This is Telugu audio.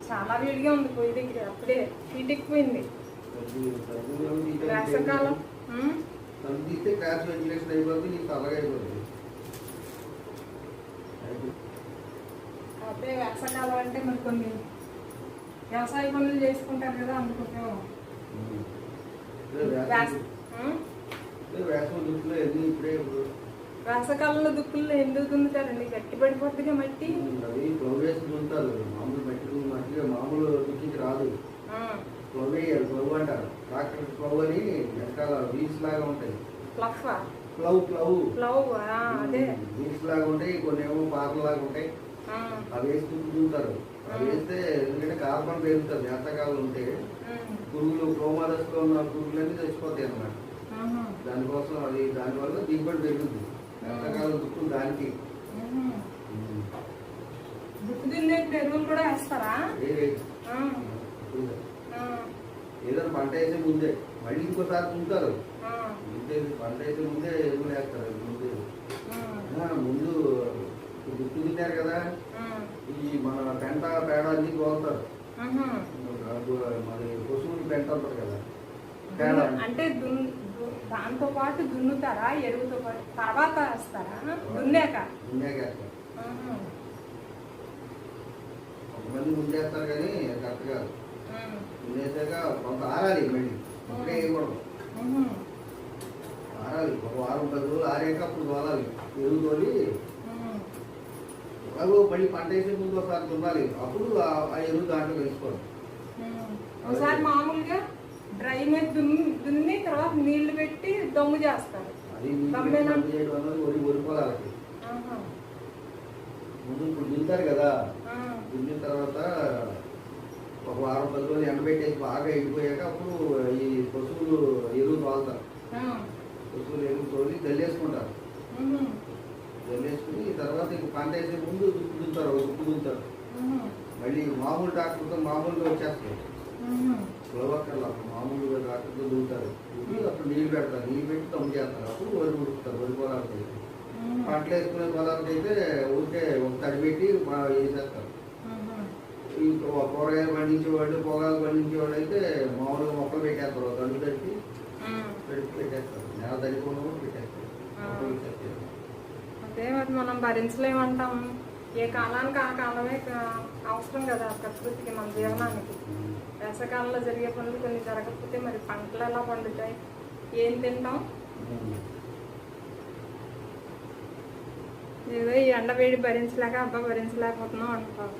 చాలా వేడిగా ఉంది పొయ్యి దగ్గర అప్పుడే హీట్ ఎక్కువైంది. వేసవకాలం అదే వేసవకాలం అంటే మరి కొన్ని వ్యవసాయ పనులు చేసుకుంటారు కదా ఇప్పుడు వేసవకాలంలో దుక్కుల్లో ఎందుకు దున్నుతారండి? గట్టి పడిపోతుందిగా మట్టి అది ప్లవ్ వేసి దుంతారు మామూలు మట్టి మట్టిగా మామూలు దుక్కికి రాదు ఉమ్, ప్లవ్ వేయాలి ప్లవ్ ట్రాక్టర్ ప్లవ్ అని వెనకాల వీల్స్ లాగా ఉంటాయి. ప్లవ్ ప్లవ్ ఫ్లవ్ అదే. వీల్స్ లాగా ఉంటాయి కొన్ని ఏమో పాటలు లాగా ఉంటాయి. అవి వేసి దుక్కుతుంటారు అవి వేస్తే ఎందుకంటే కార్బన్ పెరుగుతుంది ఎంతకాలం ఉంటే. పురుగులు క్రోమాదస్లో ఉన్న పురుగులన్నీ చచ్చిపోతాయి అన్నమాట. దానికోసం అది దానివల్ల దిగుబడి పెరుగుతుంది. ఎంతకాలం దుక్కులు దానికి. దుక్కు ఎరువులు కూడా వేస్తారా వేరే ఉమ్, ఇప్పుడు ఉమ్, ఏదైనా పంట వేసే ముందే మళ్ళీ ఇంకోసారి దుంతారు ఉమ్, ముందే పంట వేసే ముందే ఎరువులు వేస్తారు ముందే. ముందు తిన్నారు కదా ఈ మన పెంట పేడ అన్ని ఉహు. మరి పశువులు పెంట ఉంటుంది కదా పేడ. అంటే దాంతో పాటు దున్నుతారా ఎరువుతో పాటు తర్వాత వేస్తారా? దున్నాక? ఉహు, కొంతమంది ముందేస్తారు కానీ కరెక్ట్ కాదు. ముందేసాక కొంత ఆరాలి మళ్ళీ. ఇప్పుడే వేయకూడదు ఆరాలి. ఒక వారం పది రోజులు ఆరాక అప్పుడు తోలాలి ఎరువు తోలి ఉమ్, ఎలాగో మళ్ళీ పంట వేసే ముందు ఒకసారి దున్నాలి. అప్పుడు ఆ ఎరువు దాంట్లో వేసుకోవాలి. ఒకసారి మామూలుగా డ్రై మీద దున్ని దున్ని తర్వాత నీళ్ళు పెట్టి దమ్ము చేస్తారు. వరి ముందు ఇప్పుడు దున్నుతారు కదా. దున్నిన తర్వాత ఒక వారం పది రోజులు ఎండబెట్టేసి బాగా ఎండిపోయాక అప్పుడు ఈ పశువులు ఎరువు తోలుతారు పశువులు ఎరువు తోలి జల్లేసుకుంటారు. జల్లేసుకుని తర్వాత ఇంక పంట వేసే ముందు దుక్కు ఒక దుక్కు ఉహు, మళ్ళీ మామూలు ట్రాక్టర్తో మామూలుగా ఫ్లవర్కర్లు అప్పుడు మామూలుగా ట్రాక్టర్తో దున్నుతారు దున్ని అప్పుడు నీళ్ళు పెడతారు. నీళ్ళు పెట్టి తమ్ము చేస్తారు. అప్పుడు వరి ఉడుకుతారు వరి పొలాలకు పంటలు వేసుకునే పొలాలకు అయితే ఊరికే ఒక తడి పెట్టి బాగా వేసేస్తారు ఉహు. ఇంకా కూరగాయలు పండించే వాళ్ళు పొగాలు పండించే వాళ్ళు అయితే మామూలుగా మొక్కలు పెట్టేస్తారు ఉమ్. పెట్టి పెట్టేస్తారు. నెల తడిపోవడం కూడా పెట్టేస్తారు. అదే మరి మనం భరించలేమంటాం. ఏ కాలానికి ఆ కాలమే అవసరం కదా ప్రకృతికి మన జీవనానికి. వేసవకాలంలో జరిగే పనులు కొన్ని జరగకపోతే మరి పంటలు ఎలా పండుతాయి? ఏం తింటాం. ఏదో ఈ ఎండ వేడి భరించలేక అబ్బా భరించలేకపోతున్నాం అంటాం